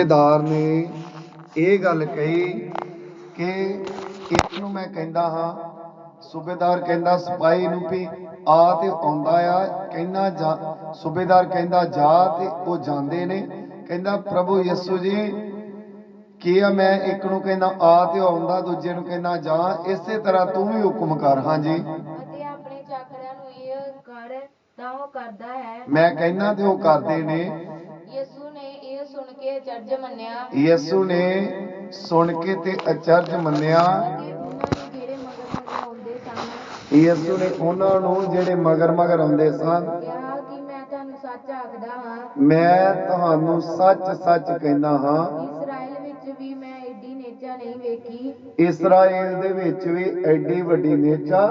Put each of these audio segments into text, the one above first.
ਸੂਬੇਦਾਰ ਨੇ ਇਹ ਗੱਲ ਕਹੀ ਕਿ ਇਸ ਨੂੰ ਮੈਂ ਕਹਿੰਦਾ ਹਾਂ ਸੂਬੇਦਾਰ ਕਹਿੰਦਾ ਸਿਪਾਹੀ ਨੂੰ ਵੀ ਆ ਤੇ ਆਉਂਦਾ ਆ ਕਹਿੰਦਾ ਜਾ ਸੂਬੇਦਾਰ ਕਹਿੰਦਾ ਜਾ ਤੇ ਉਹ ਜਾਂਦੇ ਨੇ। ਕਹਿੰਦਾ ਪ੍ਰਭੂ ਯਿਸੂ ਜੀ ਕੀ ਆ ਮੈਂ ਇੱਕ ਨੂੰ ਕਹਿੰਦਾ ਆ ਤੇ ਆਉਂਦਾ ਦੂਜੇ ਨੂੰ ਕਹਿੰਦਾ ਜਾ ਇਸੇ ਤਰ੍ਹਾਂ ਤੂੰ ਵੀ ਹੁਕਮ ਕਰ। ਹਾਂਜੀ ਅਤੇ ਆਪਣੇ ਚਾਕਰਾਂ ਨੂੰ ਇਹ ਕਰ ਤਾਂ ਉਹ ਕਰਦਾ ਹੈ। ਮੈਂ ਕਹਿੰਦਾ ਤੇ ਉਹ ਕਰਦੇ ਨੇ। ਕੇ ਮੰਨਿਆ। ਯਿਸੂ ਨੇ ਸੁਣ ਕੇ ਤੇ ਅਚਰਜ ਮੰਨਿਆ। ਅਤੇ ਉਹਨਾਂ ਨੂੰ ਜਿਹੜੇ ਮਗਰ ਮਗਰ ਆਉਂਦੇ ਸਨ ਯਿਸੂ ਨੇ ਉਹਨਾਂ ਨੂੰ ਜਿਹੜੇ ਮਗਰ ਮਗਰ ਆਉਂਦੇ ਸਨ ਕਿਹਾ ਕਿ ਮੈਂ ਤੁਹਾਨੂੰ ਸੱਚ ਆਖਦਾ ਹਾਂ ਮੈਂ ਤੁਹਾਨੂੰ ਸੱਚ ਸੱਚ ਕਹਿੰਦਾ ਹਾਂ। ਇਸਰਾਇਲ ਵਿੱਚ ਵੀ ਮੈਂ ਏਡੀ ਨੇਚਾ ਨਹੀਂ ਵੇਖੀ ਇਸਰਾਏਲ ਦੇ ਵਿੱਚ ਵੀ ਐਡੀ ਵੱਡੀ ਨੇਚਾ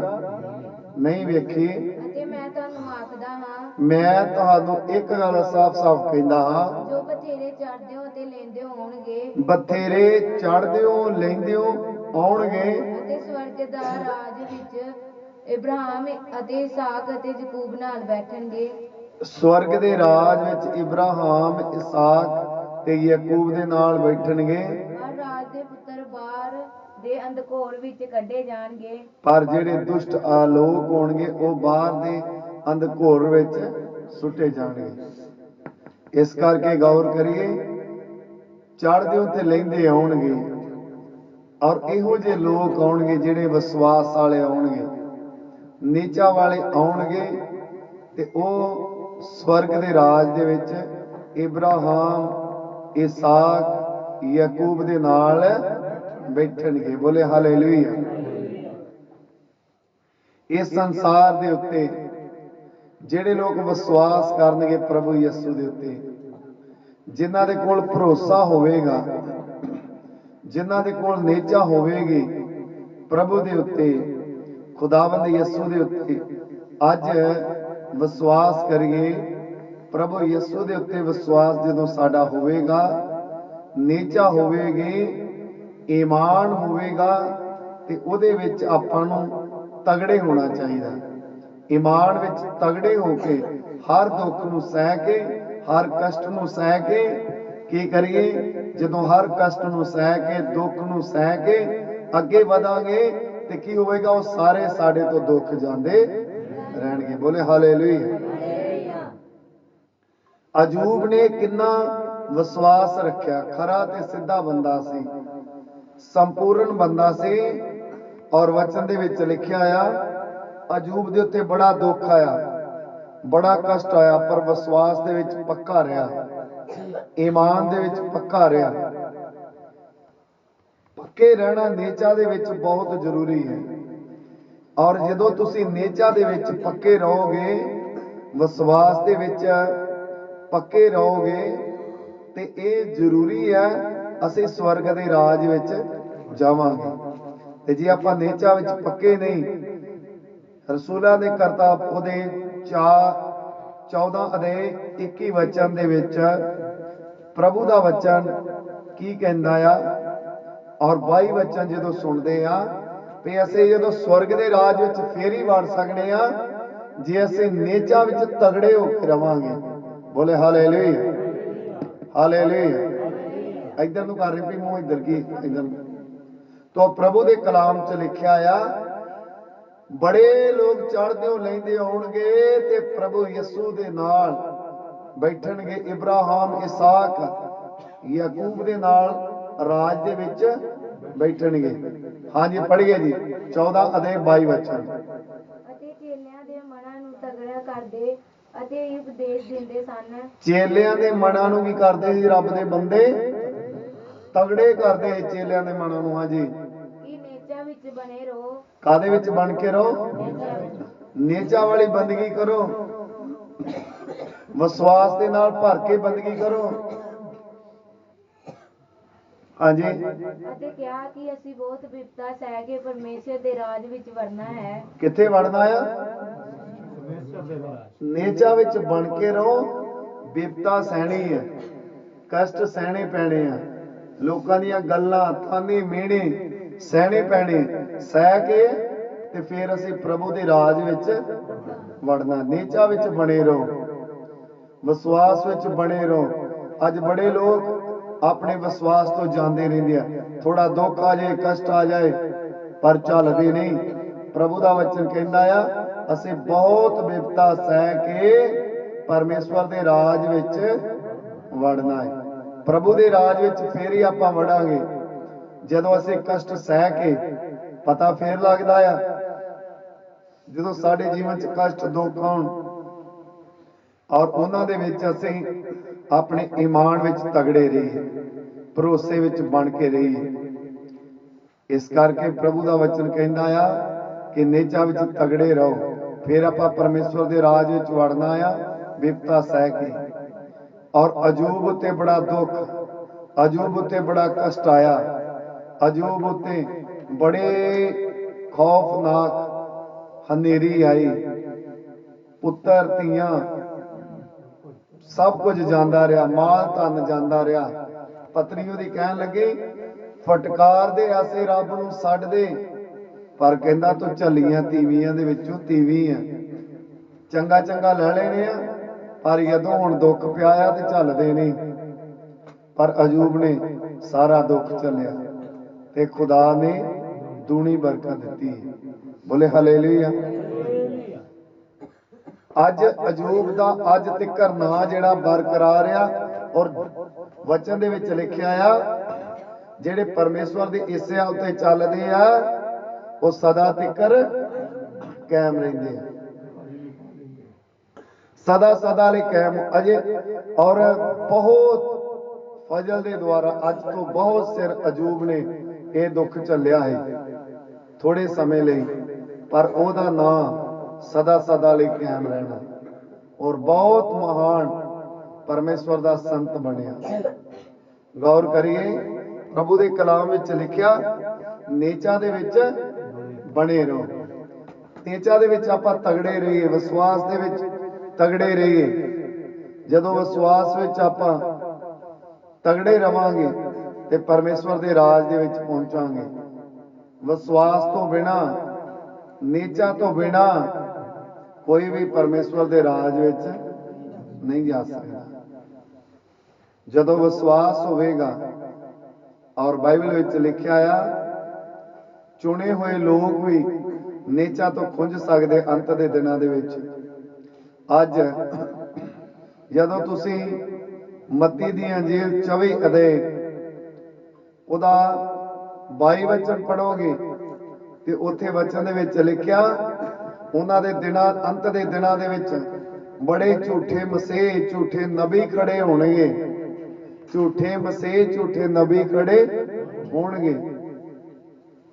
ਨਹੀਂ ਵੇਖੀ। ਅਤੇ ਮੈਂ ਤੁਹਾਨੂੰ ਆਖਦਾ ਹਾਂ। ਮੈਂ ਤੁਹਾਨੂੰ ਇੱਕ ਗੱਲ ਸਾਫ਼-ਸਾਫ਼ ਕਹਿੰਦਾ ਹਾਂ। ਜੋ ਬਥੇਰੇ ਚੜਦਿਓ ਲੈਂਦਿਓ ਆਉਣਗੇ। ਅਤੇ ਸਵਰਗ ਦਾ ਰਾਜ ਵਿੱਚ ਇਬਰਾਹਿਮ ਅਤੇ ਇਸਾਕ ਅਤੇ ਯਕੂਬ ਨਾਲ ਬੈਠਣਗੇ। ਸਵਰਗ ਦੇ ਰਾਜ ਵਿੱਚ ਇਬਰਾਹਿਮ ਇਸਾਕ ਤੇ ਯਾਕੂਬ ਦੇ ਨਾਲ ਬੈਠਣਗੇ। ਹਰ ਰਾਜ ਦੇ ਪੁੱਤਰ ਬਾਹਰ ਦੇ ਅੰਧਕੋਰ ਵਿੱਚ ਕੱਢੇ ਜਾਣਗੇ। ਪਰ ਜਿਹੜੇ ਦੁਸ਼ਟ ਆਲੋਕ ਹੋਣਗੇ ਉਹ ਬਾਹਰ ਦੇ ਅੰਧਕੋਰ ਵਿੱਚ ਸੁੱਟੇ ਜਾਣਗੇ। ਇਸ ਕਰਕੇ ਗੌਰ ਕਰੀਏ ਚੜ੍ਹਦੇ ਉੱਤੇ ਲੈਂਦੇ ਆਉਣਗੇ ਔਰ ਇਹੋ ਜਿਹੇ ਲੋਕ ਆਉਣਗੇ ਜਿਹੜੇ ਵਿਸ਼ਵਾਸ ਵਾਲੇ ਆਉਣਗੇ। ਨੀਚਾ ਵਾਲੇ ਆਉਣਗੇ ਤੇ ਉਹ ਸਵਰਗ ਦੇ ਰਾਜ ਦੇ ਵਿੱਚ ਇਬਰਾਹਿਮ, ਇਸਾਕ, ਯਾਕੂਬ ਦੇ ਨਾਲ ਬੈਠਣਗੇ। ਬੋਲੇ ਹਾਲੇਲੂਇਆ। ਇਸ ਸੰਸਾਰ ਦੇ ਉੱਤੇ ਜਿਹੜੇ ਲੋਕ ਵਿਸ਼ਵਾਸ ਕਰਨਗੇ ਪ੍ਰਭੂ ਯਿਸੂ ਦੇ ਉੱਤੇ ਜਿਨ੍ਹਾਂ ਦੇ ਕੋਲ ਭਰੋਸਾ ਹੋਵੇਗਾ, ਜਿਨ੍ਹਾਂ ਦੇ ਕੋਲ ਨੇਚਾ ਹੋਵੇਗੀ, ਪ੍ਰਭੂ ਦੇ ਉੱਤੇ, ਖੁਦਾਵੰਦ ਯਿਸੂ ਦੇ ਉੱਤੇ, ਅੱਜ ਵਿਸ਼ਵਾਸ ਕਰੀਏ, ਪ੍ਰਭੂ ਯਿਸੂ ਦੇ ਉੱਤੇ ਵਿਸ਼ਵਾਸ ਜਦੋਂ ਸਾਡਾ ਹੋਵੇਗਾ, ਨੇਚਾ ਹੋਵੇਗੀ, ਈਮਾਨ ਹੋਵੇਗਾ, ਤੇ ਉਹਦੇ ਵਿੱਚ ਆਪਾਂ ਨੂੰ ਤਗੜੇ ਹੋਣਾ ਚਾਹੀਦਾ। ਈਮਾਨ ਵਿੱਚ ਤਗੜੇ ਹੋ ਕੇ ਹਰ ਦੁੱਖ ਨੂੰ ਸਹਿ ਕੇ ਹਰ ਕਸ਼ਟ ਨੂੰ ਸਹਿ ਕੇ ਕੀ ਕਰੀਏ? ਜਦੋਂ ਹਰ ਕਸ਼ਟ ਨੂੰ ਸਹਿ ਕੇ, ਦੁੱਖ ਨੂੰ ਸਹਿ ਕੇ ਅੱਗੇ ਵਧਾਂਗੇ, ਤੇ ਕੀ ਹੋਵੇਗਾ? ਉਹ ਸਾਰੇ ਸਾਡੇ ਤੋਂ ਦੁੱਖ ਜਾਂਦੇ ਰਹਿਣਗੇ। ਬੋਲੇ ਹਾਲੇਲੂਇਆ। ਅਜੂਬ ਨੇ ਕਿੰਨਾ ਵਿਸ਼ਵਾਸ ਰੱਖਿਆ। ਖਰਾ ਤੇ ਸਿੱਧਾ ਬੰਦਾ ਸੀ। ਸੰਪੂਰਨ ਬੰਦਾ ਸੀ ਔਰ ਵਚਨ ਦੇ ਵਿੱਚ ਲਿਖਿਆ ਆ, ਅਜੂਬ ਦੇ ਉੱਤੇ ਬੜਾ ਦੁੱਖ ਆਇਆ। ਬੜਾ ਕਸ਼ਟ ਆਇਆ, ਪਰ ਵਿਸ਼ਵਾਸ ਦੇ ਵਿੱਚ ਪੱਕਾ ਰਿਹਾ। ਈਮਾਨ ਦੇ ਵਿੱਚ ਪੱਕਾ ਰਿਹਾ। ਪੱਕੇ ਰਹਿਣਾ ਨੇਚਾ ਦੇ ਵਿੱਚ ਬਹੁਤ ਜ਼ਰੂਰੀ ਹੈ। ਔਰ ਜਦੋਂ ਤੁਸੀਂ ਨੇਚਾ ਦੇ ਵਿੱਚ ਪੱਕੇ ਰਹੋਗੇ, ਵਿਸ਼ਵਾਸ ਦੇ ਵਿੱਚ ਪੱਕੇ ਰਹੋਗੇ, ਤੇ ਇਹ ਜ਼ਰੂਰੀ ਹੈ, ਅਸੀਂ ਸਵਰਗ ਦੇ ਰਾਜ ਵਿੱਚ ਜਾਵਾਂਗੇ। ਤੇ ਜੇ ਆਪਾਂ ਨੇਚਾ ਵਿੱਚ ਪੱਕੇ ਨਹੀਂ, ਰਸੂਲਾਂ ਦੇ ਕਰਤਾ ਉਹਦੇ 4 14 ਅਤੇ 21 ਵਚਨ ਦੇ ਵਿੱਚ ਪ੍ਰਭੂ ਦਾ ਵਚਨ ਕੀ ਕਹਿੰਦਾ ਆ? ਔਰ 22 ਵਚਨ ਜਦੋਂ ਸੁਣਦੇ ਆ, ਵੀ ਅਸੀਂ ਜਦੋਂ ਸਵਰਗ ਦੇ ਰਾਜ ਵਿੱਚ ਫੇਰ ਹੀ ਵੜ ਸਕਦੇ ਆ, ਜੇ ਅਸੀਂ ਨੇਚਾ ਵਿੱਚ ਤਗੜੇ ਹੋ ਕੇ ਰਵਾਂਗੇ। ਬੋਲੇ ਹਾਲੇਲੂਇਆ। ਹਾਲੇਲੂਇਆ। ਇਧਰ ਨੂੰ ਕਰ ਰਹੀ ਵੀ ਮੂੰਹ ਇਧਰ ਕੀ? ਇਧਰ ਤੋ ਪ੍ਰਭੂ ਦੇ ਕਲਾਮ ਚ ਲਿਖਿਆ ਆ ਬੜੇ ਲੋਕ ਚੜ੍ਹਦੇ ਹੋ ਲੈਂਦੇ ਆਉਣਗੇ ਤੇ ਪ੍ਰਭੂ ਯਿਸੂ ਦੇ ਨਾਲ ਬੈਠਣਗੇ ਇਬਰਾਹਿਮ ਇਸਾਕ ਯਾਕੂਬ ਦੇ ਨਾਲ ਰਾਜ ਦੇ ਵਿੱਚ ਬੈਠਣਗੇ। ਹਾਂਜੀ ਪੜ੍ਹੀਏ ਜੀ 14 ਅਤੇ 22 ਵਚਨ। ਅਤੇ ਚੇਲਿਆਂ ਦੇ ਮਨਾਂ ਨੂੰ ਤਗੜਾ ਕਰਦੇ ਅਤੇ ਉਪਦੇਸ਼ ਦਿੰਦੇ ਸਨ। ਚੇਲਿਆਂ ਦੇ ਮਨਾਂ ਨੂੰ ਕੀ ਕਰਦੇ ਸੀ ਰੱਬ ਦੇ ਬੰਦੇ? ਤਗੜੇ ਕਰਦੇ ਚੇਲਿਆਂ ਦੇ ਮਨਾਂ ਨੂੰ ਹਾਂਜੀ। ਵਿੱਚ ਬਣੇ ਰਹੋ। ਕਾਦੇ ਵਿੱਚ ਬਣ ਕੇ ਰਹੋ? ਨੇਚਾ ਵਾਲੀ ਬੰਦਗੀ ਕਰੋ। ਵਿਸ਼ਵਾਸ ਦੇ ਨਾਲ ਭਰ ਕੇ ਬੰਦਗੀ ਕਰੋ। ਹਾਂਜੀ। ਅਤੇ ਕਿਹਾ ਕਿ ਅਸੀਂ ਬਹੁਤ ਵਿਪਤਾ ਸਹਿ ਕੇ ਪਰਮੇਸ਼ਰ ਦੇ ਰਾਜ ਵਿੱਚ ਵੜਨਾ ਹੈ। ਕਿੱਥੇ ਵੜਨਾ ਆ? ਨੇਚਾ ਵਿੱਚ ਬਣ ਕੇ ਰਹੋ। ਬਿਪਤਾ ਸਹਿਣੀ ਹੈ। ਕਸ਼ਟ ਸਹਿਣੇ ਪੈਣੇ ਆ। ਲੋਕਾਂ ਦੀਆਂ ਗੱਲਾਂ ਤਾਨੇ ਮਿਹਣੇ ਸਹਿਣੇ ਪੈਣੇ, ਸਹਿ ਕੇ ਤੇ ਫਿਰ ਅਸੀਂ ਪ੍ਰਭੂ ਦੇ ਰਾਜ ਵਿੱਚ ਵੜਨਾ, ਨੇਚਾ ਵਿੱਚ ਬਣੇ ਰਹੋ, ਵਿਸ਼ਵਾਸ ਵਿੱਚ ਬਣੇ ਰਹੋ। ਅੱਜ ਬੜੇ ਲੋਕ ਆਪਣੇ ਵਿਸ਼ਵਾਸ ਤੋਂ ਜਾਂਦੇ ਰਹਿੰਦੇ ਆ। ਥੋੜਾ ਦੁੱਖ ਆ ਜਾਏ, ਕਸ਼ਟ ਆ ਜਾਏ ਪਰ ਚੱਲਦੇ ਨਹੀਂ। ਪ੍ਰਭੂ ਦਾ ਵਚਨ ਕਹਿੰਦਾ ਆ, ਅਸੀਂ ਬਹੁਤ ਵਿਪਤਾ ਸਹਿ ਕੇ ਪਰਮੇਸ਼ਵਰ ਦੇ ਰਾਜ ਵਿੱਚ ਵੜਨਾ ਹੈ। ਪ੍ਰਭੂ ਦੇ ਰਾਜ ਵਿੱਚ ਫੇਰ ਹੀ ਆਪਾਂ ਵੜਾਂਗੇ। ਜਦੋਂ ਅਸੀਂ ਕਸ਼ਟ ਸਹਿ ਕੇ ਪਤਾ ਫੇਰ ਲੱਗਦਾ ਆ, ਜਦੋਂ ਸਾਡੇ ਜੀਵਨ 'ਚ ਕਸ਼ਟ, ਦੁੱਖ ਆਉਣ ਔਰ ਉਹਨਾਂ ਦੇ ਵਿੱਚ ਅਸੀਂ ਆਪਣੇ ਈਮਾਨ ਵਿੱਚ ਤਗੜੇ ਰਹੀਏ, ਭਰੋਸੇ ਵਿੱਚ ਬਣ ਕੇ ਰਹੀਏ। ਇਸ ਕਰਕੇ ਪ੍ਰਭੂ ਦਾ ਵਚਨ ਕਹਿੰਦਾ ਆ ਕਿ ਨੇਚਾ ਵਿੱਚ ਤਗੜੇ ਰਹੋ, ਫਿਰ ਆਪਾਂ ਪਰਮੇਸ਼ਵਰ ਦੇ ਰਾਜ ਵਿੱਚ ਵੜਨਾ ਆ, ਵਿਪਤਾ ਸਹਿ ਕੇ। ਔਰ ਅਜੂਬ ਉਤੇ ਬੜਾ ਦੁੱਖ, ਅਜੂਬ ਉਤੇ ਬੜਾ ਕਸ਼ਟ ਆਇਆ ਅਜੂਬ ਉਤੇ ਬੜੇ ਖੌਫਨਾਕ ਹਨੇਰੀ ਆਈ। ਪੁੱਤਰ, ਧੀਆਂ, ਸਭ ਕੁਝ ਜਾਂਦਾ ਰਿਹਾ, ਮਾਲ ਧਨ ਜਾਂਦਾ ਰਿਹਾ। ਪਤਨੀ ਉਹਦੀ ਕਹਿਣ ਲੱਗੀ, ਫਟਕਾਰ ਦੇ ਆਸੇ ਰੱਬ ਨੂੰ ਛੱਡ ਦੇ। ਪਰ ਕਹਿੰਦਾ, ਤੂੰ ਝੱਲੀਆਂ ਤੀਵੀਆਂ ਦੇ ਵਿੱਚੋਂ ਤੀਵੀ ਆ ਚੰਗਾ ਚੰਗਾ ਲੈ ਲੈਣੇ ਆ, ਪਰ ਜਦੋਂ ਹੁਣ ਦੁੱਖ ਪਿਆ ਆ ਤੇ ਝੱਲਦੇ ਨਹੀਂ। ਪਰ ਅਜੂਬ ਨੇ ਸਾਰਾ ਦੁੱਖ ਝੱਲਿਆ। ਤੇ ਖੁਦਾ ਨੇ ਦੂਣੀ ਬਰਕਤ ਦਿੱਤੀ। ਬੋਲੇ ਹਲੇਲੂਇਆ। ਅੱਜ ਅਜੂਬ ਦਾ ਅੱਜ ਤੱਕਰ ਨਾਂ ਜਿਹੜਾ ਬਰਕਰਾਰ ਆ ਔਰ ਵਚਨ ਦੇ ਵਿੱਚ ਲਿਖਿਆ ਆ, ਜਿਹੜੇ ਪਰਮੇਸ਼ਵਰ ਦੇ ਹਿੱਸਿਆਂ ਉੱਤੇ ਚੱਲਦੇ ਆ, ਉਹ ਸਦਾ ਤੱਕਰ ਕਾਇਮ ਰਹਿੰਦੇ ਆ। ਸਦਾ ਸਦਾ ਲਈ ਕਾਇਮ ਅਜੇ ਔਰ ਬਹੁਤ ਫਜ਼ਲ ਦੇ ਦੁਆਰਾ ਅੱਜ ਤੋਂ ਬਹੁਤ ਸਿਰ ਅਜੂਬ ਨੇ ਇਹ ਦੁੱਖ ਝੱਲਿਆ ਹੈ। ਥੋੜੇ ਸਮੇਂ ਲਈ, ਪਰ ਉਹਦਾ ਨਾਂ ਸਦਾ ਸਦਾ ਲਈ ਕਾਇਮ ਰਹਿਣਾ। ਔਰ ਬਹੁਤ ਮਹਾਨ ਪਰਮੇਸ਼ਵਰ ਦਾ ਸੰਤ ਬਣਿਆ। ਗੌਰ ਕਰੀਏ, ਪ੍ਰਭੂ ਦੇ ਕਲਾਮ ਵਿੱਚ ਲਿਖਿਆ, ਨੇਚਾ ਦੇ ਵਿੱਚ ਬਣੇ ਰਹੋ। ਨੇਚਾ ਦੇ ਵਿੱਚ ਆਪਾਂ ਤਗੜੇ ਰਹੀਏ, ਵਿਸ਼ਵਾਸ ਦੇ ਵਿੱਚ ਤਗੜੇ ਰਹੀਏ। ਜਦੋਂ ਵਿਸ਼ਵਾਸ ਵਿੱਚ ਆਪਾਂ ਤਗੜੇ ਰਵਾਂਗੇ ਤੇ ਪਰਮੇਸ਼ਵਰ ਦੇ ਰਾਜ ਦੇ ਵਿੱਚ ਪਹੁੰਚਾਂਗੇ। ਵਿਸ਼ਵਾਸ ਤੋਂ ਬਿਨਾ, ਨੀਚਾ ਤੋਂ ਬਿਨਾ ਕੋਈ ਵੀ ਪਰਮੇਸ਼ਵਰ ਦੇ ਰਾਜ ਵਿੱਚ ਨਹੀਂ ਜਾ ਸਕਦਾ। ਜਦੋਂ ਵਿਸ਼ਵਾਸ ਹੋਵੇਗਾ, ਔਰ ਬਾਈਬਲ ਵਿੱਚ ਲਿਖਿਆ ਆ, ਚੁਣੇ ਹੋਏ ਲੋਕ ਵੀ ਨੀਚਾ ਤੋਂ ਖੁੰਝ ਸਕਦੇ ਅੰਤ ਦੇ ਦਿਨਾਂ ਦੇ ਵਿੱਚ। ਅੱਜ ਜਦੋਂ ਤੁਸੀਂ ਮੱਤੀ ਦੀ ਅੰਜੀਲ 24 ਅਦੇ ਉਹਦਾ 22 ਵਚਨ ਪੜੋਗੇ ਤੇ ਉੱਥੇ ਵਚਨ ਦੇ ਵਿੱਚ ਲਿਖਿਆ, ਉਹਨਾਂ ਦੇ ਦਿਨਾਂ, ਅੰਤ ਦੇ ਦਿਨਾਂ ਦੇ ਵਿੱਚ ਬੜੇ ਝੂਠੇ ਮਸੀਹ, ਝੂਠੇ ਨਬੀ ਖੜੇ ਹੋਣਗੇ। ਝੂਠੇ ਮਸੀਹ, ਝੂਠੇ ਨਬੀ ਖੜੇ ਹੋਣਗੇ।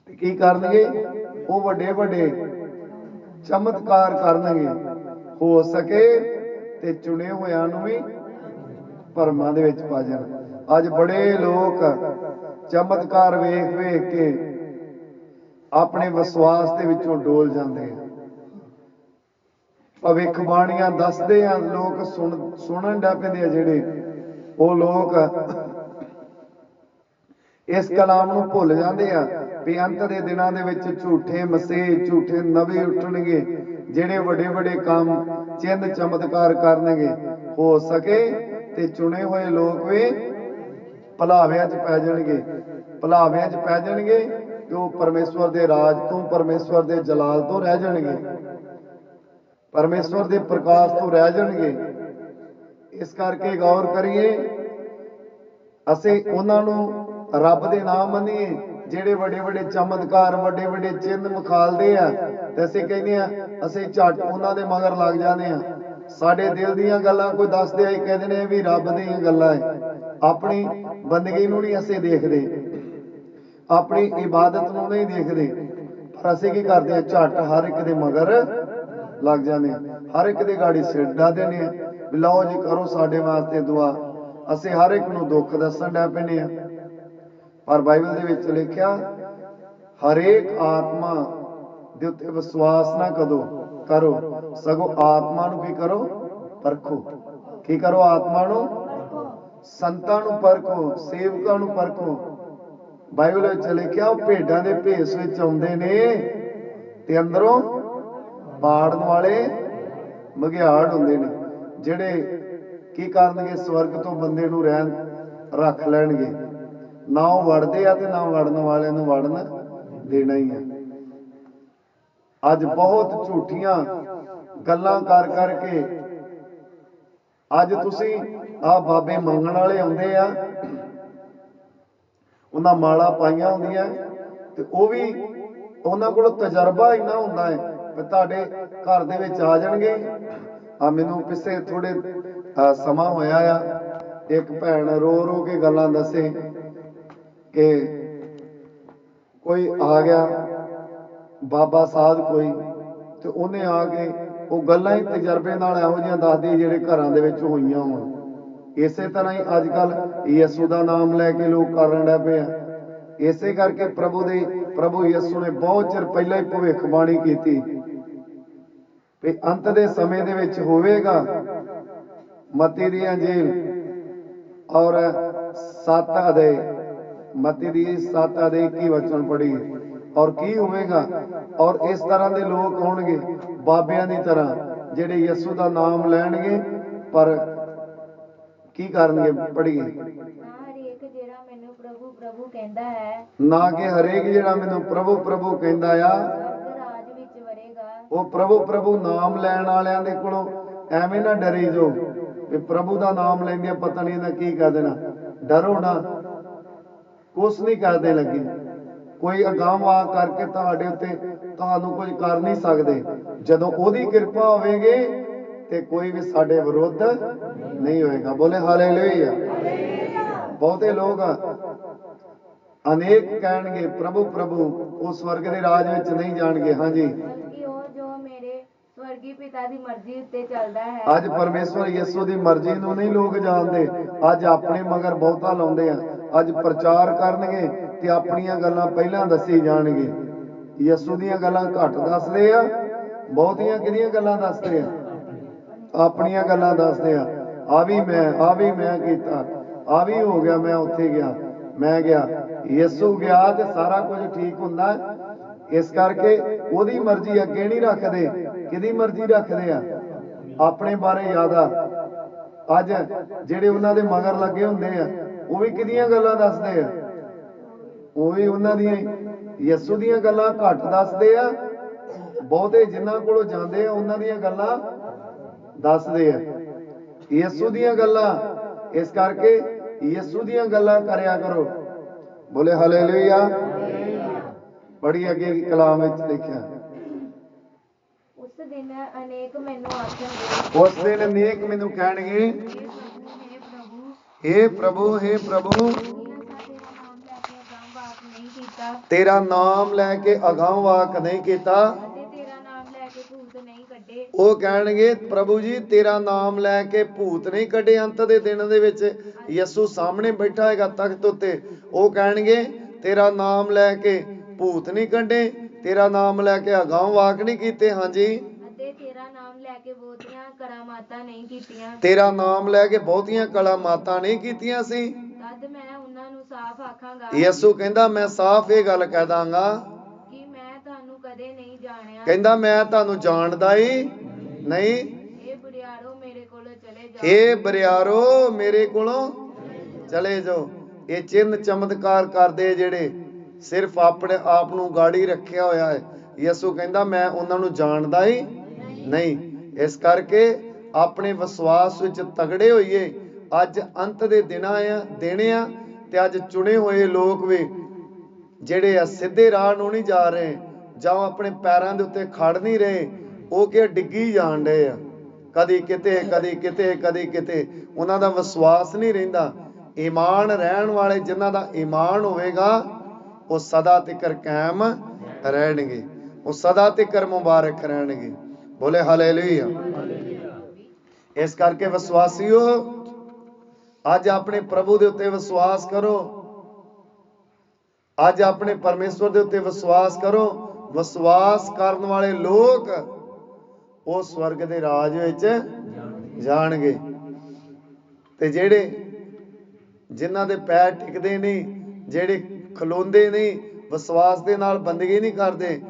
ਤੇ ਕੀ ਕਰਨਗੇ? ਉਹ ਵੱਡੇ ਵੱਡੇ ਚਮਤਕਾਰ ਕਰਨਗੇ। ਹੋ ਸਕੇ ਤੇ ਚੁਣੇ ਹੋਇਆਂ ਨੂੰ ਵੀ ਭਰਮਾਂ ਦੇ ਵਿੱਚ ਪਾ ਜਾਣ। ਅੱਜ ਬੜੇ ਲੋਕ ਚਮਤਕਾਰ ਵੇਖ ਵੇਖ ਕੇ ਆਪਣੇ ਵਿਸ਼ਵਾਸ ਦੇ ਵਿੱਚੋਂ ਡੋਲ ਜਾਂਦੇ ਆ। ਭਵਿੱਖਬਾਣੀਆਂ ਦੱਸਦੇ ਆ, ਲੋਕ ਸੁਣ, ਸੁਣਨ ਡਾ ਪੈਂਦੇ ਆ ਜਿਹੜੇ ਉਹ ਲੋਕ ਇਸ ਕਲਾਮ ਨੂੰ ਭੁੱਲ ਜਾਂਦੇ ਆ ਵੀ ਅੰਤ ਦੇ ਦਿਨਾਂ ਦੇ ਵਿੱਚ ਝੂਠੇ ਮਸੀਹ, ਝੂਠੇ ਨਵੇਂ ਉੱਠਣਗੇ, ਜਿਹੜੇ ਵੱਡੇ ਵੱਡੇ ਕੰਮ ਚਿੰਨ ਚਮਤਕਾਰ ਕਰਨਗੇ। ਹੋ ਸਕੇ ਤੇ ਚੁਣੇ ਹੋਏ ਲੋਕ ਵੀ ਭਲਾਵਿਆਂ 'ਚ ਪੈ ਜਾਣਗੇ। ਭਲਾਵਿਆਂ 'ਚ ਪੈ ਜਾਣਗੇ ਤੇ ਉਹ ਪਰਮੇਸ਼ਵਰ ਦੇ ਰਾਜ ਤੋਂ, ਪਰਮੇਸ਼ਵਰ ਦੇ ਜਲਾਲ ਤੋਂ ਰਹਿ ਜਾਣਗੇ। ਪਰਮੇਸ਼ਵਰ ਦੇ ਪ੍ਰਕਾਸ਼ ਤੋਂ ਰਹਿ ਜਾਣਗੇ। ਇਸ ਕਰਕੇ ਗੌਰ ਕਰੀਏ, ਅਸੀਂ ਉਹਨਾਂ ਨੂੰ ਰੱਬ ਦੇ ਨਾਮ ਮੰਨੀਏ, ਜਿਹੜੇ ਵੱਡੇ ਵੱਡੇ ਚਮਤਕਾਰ ਵੱਡੇ ਵੱਡੇ ਚਿੰਨ ਮਖਾਲਦੇ ਆ ਤੇ ਅਸੀਂ ਕਹਿੰਦੇ ਆ, ਅਸੀਂ ਝੱਟ ਉਹਨਾਂ ਦੇ ਮਗਰ ਲੱਗ ਜਾਂਦੇ ਆ। ਸਾਡੇ ਦਿਲ ਦੀਆਂ ਗੱਲਾਂ ਕੋਈ ਦੱਸਦੇ ਆ ਕਹਿੰਦੇ ਨੇ ਵੀ ਰੱਬ ਦੀਆਂ ਗੱਲਾਂ ਹੈ ਆਪਣੀ ਬੰਦਗੀ ਨੂੰ ਨਹੀਂ ਅਸੀਂ ਦੇਖਦੇ। ਆਪਣੀ ਇਬਾਦਤ ਨੂੰ ਨਹੀਂ ਦੇਖਦੇ। ਪਰ ਅਸੀਂ ਕੀ ਕਰਦੇ ਆ ਝੱਟ ਹਰ ਇੱਕ ਦੇ ਮਗਰ ਲੱਗ ਜਾਂਦੇ ਹਰ ਇੱਕ ਦੇ ਗਾੜੀ ਸਿਰ ਡਾ ਦਿੰਦੇ ਆ ਵੀ ਲਓ ਜੀ, ਕਰੋ ਸਾਡੇ ਵਾਸਤੇ ਦੁਆ। ਅਸੀਂ ਹਰ ਇੱਕ ਨੂੰ ਦੁੱਖ ਦੱਸਣ ਡੈ ਪੈਨੇ ਆ ਪਰ ਬਾਈਬਲ ਦੇ ਵਿੱਚ ਲਿਖਿਆ, ਹਰੇਕ ਆਤਮਾ ਦੇ ਉੱਤੇ ਵਿਸ਼ਵਾਸ ਨਾ ਕਦੋਂ ਕਰੋ। ਸਗੋਂ ਆਤਮਾ ਨੂੰ ਕੀ ਕਰੋ? ਪਰਖੋ। ਕੀ ਕਰੋ? ਆਤਮਾ ਨੂੰ ਸੰਤਾਂ ਨੂੰ ਪਰਖੋ, ਸੇਵਕਾਂ ਨੂੰ ਪਰਖੋ। ਬਾਈਬਲ ਵਿੱਚ ਲਿਖਿਆ, ਉਹ ਭੇਡਾਂ ਦੇ ਭੇਸ ਵਿੱਚ ਆਉਂਦੇ ਨੇ ਤੇ ਅੰਦਰੋਂ ਪਾੜਨ ਵਾਲੇ ਮਗਿਆੜ ਹੁੰਦੇ ਨੇ, ਜਿਹੜੇ ਕੀ ਕਰਨਗੇ, ਸਵਰਗ ਤੋਂ ਬੰਦੇ ਨੂੰ ਰਹਿਣ ਰੱਖ ਲੈਣਗੇ। ਨਾ ਉਹ ਵੜਦੇ ਆ ਤੇ ਨਾ ਵੜਨ ਵਾਲਿਆਂ ਨੂੰ ਵੜਨ ਦੇਣਾ ਹੀ ਆ। ਅੱਜ ਬਹੁਤ ਝੂਠੀਆਂ ਗੱਲਾਂ ਕਰ ਕਰਕੇ ਅੱਜ ਤੁਸੀਂ ਆ ਬਾਬੇ ਮੰਗਣ ਵਾਲੇ ਆਉਂਦੇ ਆ। ਉਹਨਾਂ ਮਾਲਾ ਪਾਈਆਂ ਹੁੰਦੀਆਂ ਤੇ ਉਹ ਵੀ ਉਹਨਾਂ ਕੋਲ ਤਜਰਬਾ ਇੰਨਾ ਹੁੰਦਾ ਹੈ ਕਿ ਤੁਹਾਡੇ ਘਰ ਦੇ ਵਿੱਚ ਆ ਜਾਣਗੇ। ਆ ਮੈਨੂੰ ਪਿੱਛੇ ਥੋੜੇ ਸਮਾਂ ਹੋਇਆ ਆ। ਇੱਕ ਭੈਣ ਰੋ ਰੋ ਕੇ ਗੱਲਾਂ ਦੱਸੇ ਕਿ ਕੋਈ ਆ ਗਿਆ, ਬਾਬਾ ਸਾਧ ਕੋਈ ਤੇ ਉਹਨੇ ਆ ਕੇ ਉਹ ਗੱਲਾਂ ਹੀ ਤਜਰਬੇ ਨਾਲ ਇਹੋ ਜਿਹੀਆਂ ਦੱਸਦੀ ਜਿਹੜੇ ਘਰਾਂ ਦੇ ਵਿੱਚ ਹੋਈਆਂ ਹੋਣ। ਇਸੇ ਤਰ੍ਹਾਂ ਹੀ ਅੱਜ ਕੱਲ ਯਿਸੂ ਦਾ ਨਾਮ ਲੈ ਕੇ ਲੋਕ ਕਰਨ ਲੱਗ ਪਏ ਆ। ਇਸੇ ਕਰਕੇ ਪ੍ਰਭੂ ਦੇ, ਪ੍ਰਭੂ ਯਿਸੂ ਨੇ ਬਹੁਤ ਚਿਰ ਪਹਿਲਾਂ ਹੀ ਭਵਿੱਖਬਾਣੀ ਕੀਤੀ। ਵੀ ਅੰਤ ਦੇ ਸਮੇਂ ਦੇ ਵਿੱਚ ਹੋਵੇਗਾ ਮਤੀ ਦੀ ਅੰਜੀਲ ਔਰ ਸੱਤ ਅਦੇ ਮਤੀ ਦੀ ਸੱਤ ਅਦੇ 21 ਵਚਨ ਪੜੀ ਔਰ ਕੀ ਹੋਵੇਗਾ? ਔਰ ਇਸ ਤਰ੍ਹਾਂ ਦੇ ਲੋਕ ਹੋਣਗੇ ਬਾਬਿਆਂ ਦੀ ਤਰ੍ਹਾਂ ਜਿਹੜੇ ਯਿਸੂ ਦਾ ਨਾਮ ਲੈਣਗੇ ਪਰ ਕੀ ਕਰਨਗੇ? ਪੜੀਏ ਨਾ ਹਰੇਕ ਜਿਹੜਾ ਮੈਨੂੰ ਪ੍ਰਭੂ ਪ੍ਰਭੂ ਕਹਿੰਦਾ ਹੈ। ਨਾ ਕਿ ਹਰੇਕ ਜਿਹੜਾ ਮੈਨੂੰ ਪ੍ਰਭੂ ਪ੍ਰਭੂ ਕਹਿੰਦਾ ਆ। ਰਾਜ ਵਿੱਚ ਵੜੇਗਾ। ਉਹ ਪ੍ਰਭੂ ਪ੍ਰਭੂ ਨਾਮ ਲੈਣ ਵਾਲਿਆਂ ਦੇ ਕੋਲੋਂ ਐਵੇਂ ਨਾ ਡਰੀ ਜੋ ਵੀ ਪ੍ਰਭੂ ਦਾ ਨਾਮ ਲੈਂਦੇ ਪਤਾ ਨਹੀਂ ਇਹਨਾਂ ਕੀ ਕਰ ਦੇਣਾ। ਡਰੋ ਨਾ। ਕੁਛ ਨਹੀਂ ਕਰਦੇ ਲੱਗੇ। ਕੋਈ ਅਗਾਂਹ ਆ ਕਰਕੇ ਤੁਹਾਡੇ ਉੱਤੇ ਤੁਹਾਨੂੰ ਕੁਝ ਕਰ ਨਹੀਂ ਸਕਦੇ। ਜਦੋਂ ਉਹਦੀ ਕਿਰਪਾ ਹੋਵੇਗੀ ਤੇ ਕੋਈ ਵੀ ਸਾਡੇ ਵਿਰੁੱਧ ਨਹੀਂ ਹੋਏਗਾ। ਬੋਲੇ ਹਾਲੇਲੂਇਆ। ਬਹੁਤੇ ਲੋਕ ਅਨੇਕ ਕਹਿਣਗੇ ਪ੍ਰਭੂ ਪ੍ਰਭੂ ਉਹ ਸਵਰਗ ਦੇ ਰਾਜ ਵਿੱਚ ਨਹੀਂ ਜਾਣਗੇ। ਹਾਂਜੀ। ਸਵਰਗੀ ਪਿਤਾ ਦੀ ਮਰਜ਼ੀ ਉੱਤੇ ਚੱਲਦਾ ਹੈ। ਅੱਜ ਪਰਮੇਸ਼ਵਰ ਯਿਸੂ ਦੀ ਮਰਜ਼ੀ ਨੂੰ ਨਹੀਂ ਲੋਕ ਜਾਣਦੇ। ਅੱਜ ਆਪਣੇ ਮਗਰ ਬਹੁਤਾ ਲਾਉਂਦੇ ਆ। ਅੱਜ ਪ੍ਰਚਾਰ ਕਰਨਗੇ। ਤੇ ਆਪਣੀਆਂ ਗੱਲਾਂ ਪਹਿਲਾਂ ਦੱਸੀ ਜਾਣਗੇ। ਯਿਸੂ ਦੀਆਂ ਗੱਲਾਂ ਘੱਟ ਦੱਸਦੇ ਆ, ਬਹੁਤੀਆਂ ਕਿਹਦੀਆਂ ਗੱਲਾਂ ਦੱਸਦੇ ਆ? ਆਪਣੀਆਂ ਗੱਲਾਂ ਦੱਸਦੇ ਆ। ਆ ਵੀ ਮੈਂ, ਆ ਵੀ ਮੈਂ ਕੀਤਾ, ਆ ਵੀ ਹੋ ਗਿਆ, ਮੈਂ ਉੱਥੇ ਗਿਆ, ਮੈਂ ਗਿਆ। ਯਿਸੂ ਗਿਆ ਤੇ ਸਾਰਾ ਕੁਝ ਠੀਕ ਹੁੰਦਾ। ਇਸ ਕਰਕੇ ਉਹਦੀ ਮਰਜ਼ੀ ਅੱਗੇ ਨਹੀਂ ਰੱਖਦੇ। ਕਿਹਦੀ ਮਰਜ਼ੀ ਰੱਖਦੇ ਆ? ਆਪਣੇ ਬਾਰੇ ਯਾਦ ਆ। ਅੱਜ ਜਿਹੜੇ ਉਹਨਾਂ ਦੇ ਮਗਰ ਲੱਗੇ ਹੁੰਦੇ ਆ, ਉਹ ਵੀ ਕਿਹਦੀਆਂ ਗੱਲਾਂ ਦੱਸਦੇ ਆ? ਉਹ ਵੀ ਉਹਨਾਂ ਦੀਆਂ ਹੀ। ਯਿਸੂ ਦੀਆਂ ਗੱਲਾਂ ਘੱਟ ਦੱਸਦੇ ਆ ਬਹੁਤੇ ਜਿਨ੍ਹਾਂ ਕੋਲੋਂ ਜਾਂਦੇ ਆ ਉਹਨਾਂ ਦੀਆਂ ਗੱਲਾਂ ਦੱਸਦੇ ਆ ਯਿਸੂ ਦੀਆਂ ਗੱਲਾਂ ਇਸ ਕਰਕੇ ਯਿਸੂ ਦੀਆਂ ਗੱਲਾਂ ਕਰਿਆ ਕਰੋ ਬੋਲੇ ਹਾਲੇਲੂਇਆ ਪੜ੍ਹੀ ਅੱਗੇ ਕਲਾਮ ਵਿੱਚ ਲਿਖਿਆ ਉਸ ਦਿਨ ਅਨੇਕ ਮੈਨੂੰ ਆਖਣਗੇ ਉਸ ਦਿਨ ਅਨੇਕ ਮੈਨੂੰ ਕਹਿਣਗੇ हे प्रभु हे प्रभु हे प्रभु हे प्रभु ਕੀ ਅਸਾਂ ਤੇਰਾ ਨਾਮ ਲੈ ਕੇ ਅਗਾਂਹ ਨਹੀਂ ਕੀਤਾ। ਵਾਕ ਨਹੀਂ ਕੀਤਾ ਉਹ ਕਹਿਣਗੇ ਪ੍ਰਭੂ ਜੀ ਤੇਰਾ ਨਾਮ ਲੈ ਕੇ ਭੂਤ ਨਹੀਂ ਕੱਢੇ ਅੰਤ ਦੇ ਦਿਨ ਦੇ ਵਿੱਚ। ਯਿਸੂ ਸਾਹਮਣੇ ਬੈਠਾ ਹੈਗਾ ਤਖਤ ਉੱਤੇ। ਉਹ ਕਹਿਣਗੇ ਤੇਰਾ ਨਾਮ ਲੈ ਕੇ ਭੂਤ ਨਹੀਂ ਕੱਢੇ ਤੇਰਾ ਨਾਮ ਲੈ ਕੇ ਅਗਾਂਹ ਵਾਕ ਨਹੀਂ ਕੀਤੇ। ਹਾਂਜੀ ਤੇਰਾ ਨਾਮ ਲੈ ਕੇ ਬਹੁਤੀਆਂ ਕਰਾਮਾਤਾਂ ਨਹੀਂ ਕੀਤੀਆਂ। ਤੇਰਾ ਨਾਮ ਲੈ ਕੇ ਬਹੁਤੀਆਂ ਕਲਾ ਮਾਤਾ ਨਹੀਂ ਕੀਤੀਆਂ ਸੀ। ਸਾਫ਼ ਆਖਾਂਗਾ। ਯਿਸੂ ਕਹਿੰਦਾ ਮੈਂ ਸਾਫ਼ ਇਹ ਗੱਲ ਕਹਿ ਦਾਂਗਾ ਕਿ ਮੈਂ ਤੁਹਾਨੂੰ ਕਦੇ ਨਹੀਂ ਜਾਣਿਆ। ਕਹਿੰਦਾ ਮੈਂ ਤੁਹਾਨੂੰ ਜਾਣਦਾ ਹੀ ਨਹੀਂ। ਇਹ ਬੁੜਿਆੜੋ ਮੇਰੇ ਕੋਲੋਂ ਚਲੇ ਜਾਓ। ਏ ਬਰਿਆਰੋ ਮੇਰੇ ਕੋਲੋਂ ਚਲੇ ਜਾਓ। ਇਹ ਚਿੰਨ ਚਮਤਕਾਰ ਕਰਦੇ ਜਿਹੜੇ ਸਿਰਫ ਆਪਣੇ ਆਪ ਨੂੰ ਗਾੜੀ ਰੱਖਿਆ ਹੋਇਆ ਹੈ। ਯਿਸੂ ਕਹਿੰਦਾ ਮੈਂ ਉਹਨਾਂ ਨੂੰ ਜਾਣਦਾ ਹੀ ਨਹੀਂ। ਇਸ ਕਰਕੇ ਆਪਣੇ ਵਿਸ਼ਵਾਸ ਵਿੱਚ ਤਗੜੇ ਹੋਈਏ। ਅੱਜ ਅੰਤ ਦੇ ਦਿਨਾਂ ਆ ਦੇਣੇ ਆ ਤੇ ਅੱਜ ਚੁਣੇ ਹੋਏ ਲੋਕ ਵੀ ਜਿਹੜੇ ਆ ਸਿੱਧੇ ਰਾਹ ਨੂੰ ਨਹੀਂ ਜਾ ਰਹੇ, ਜਾਂ ਆਪਣੇ ਪੈਰਾਂ ਦੇ ਉੱਤੇ ਖੜ ਨਹੀਂ ਰਹੇ, ਉਹ ਕਿ ਡਿੱਗੀ ਜਾਣ ਡਏ ਆ? ਕਦੀ ਕਿਤੇ ਕਦੀ ਕਿਤੇ ਕਦੀ ਕਿਤੇ। ਉਹਨਾਂ ਦਾ ਵਿਸ਼ਵਾਸ ਨਹੀਂ ਰਹਿੰਦਾ। ਈਮਾਨ ਰਹਿਣ ਵਾਲੇ ਜਿਨ੍ਹਾਂ ਦਾ ਈਮਾਨ ਹੋਵੇਗਾ, ਉਹ ਸਦਾ ਤਿਕਰ ਕਾਇਮ ਰਹਿਣਗੇ। ਉਹ ਸਦਾ ਤਿਕਰ ਮੁਬਾਰਕ ਰਹਿਣਗੇ। ਬੋਲੇ ਹਾਲੇਲੂਇਆ। ਇਸ ਕਰਕੇ ਵਿਸ਼ਵਾਸੀਓ ਅੱਜ ਆਪਣੇ ਪ੍ਰਭੂ ਦੇ ਉੱਤੇ ਵਿਸ਼ਵਾਸ ਕਰੋ। ਅੱਜ ਆਪਣੇ ਪਰਮੇਸ਼ਵਰ ਦੇ ਉੱਤੇ ਵਿਸ਼ਵਾਸ ਕਰੋ। ਵਿਸ਼ਵਾਸ ਕਰਨ ਵਾਲੇ ਲੋਕ ਉਹ ਸਵਰਗ ਦੇ ਰਾਜ ਵਿੱਚ ਜਾਣਗੇ। ਤੇ ਜਿਹੜੇ ਜਿਨ੍ਹਾਂ ਦੇ ਪੈਰ ਟਿਕਦੇ ਨਹੀਂ, ਜਿਹੜੇ ਖਲੋਂਦੇ ਨਹੀਂ, ਵਿਸ਼ਵਾਸ ਦੇ ਨਾਲ ਬੰਦਗੀ ਨਹੀਂ ਕਰਦੇ,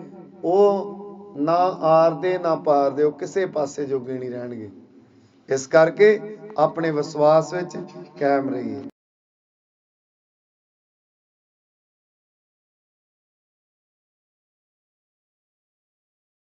ਉਹ ਨਾ ਆਰਦੇ, ਨਾ ਪਾਰਦੇ, ਉਹ ਕਿਸੇ ਪਾਸੇ ਜੋਗੇ ਨਹੀਂ ਰਹਿਣਗੇ। ਇਸ ਕਰਕੇ ਆਪਣੇ ਵਿਸ਼ਵਾਸ ਵਿੱਚ ਕਾਇਮ ਰਹੀਏ।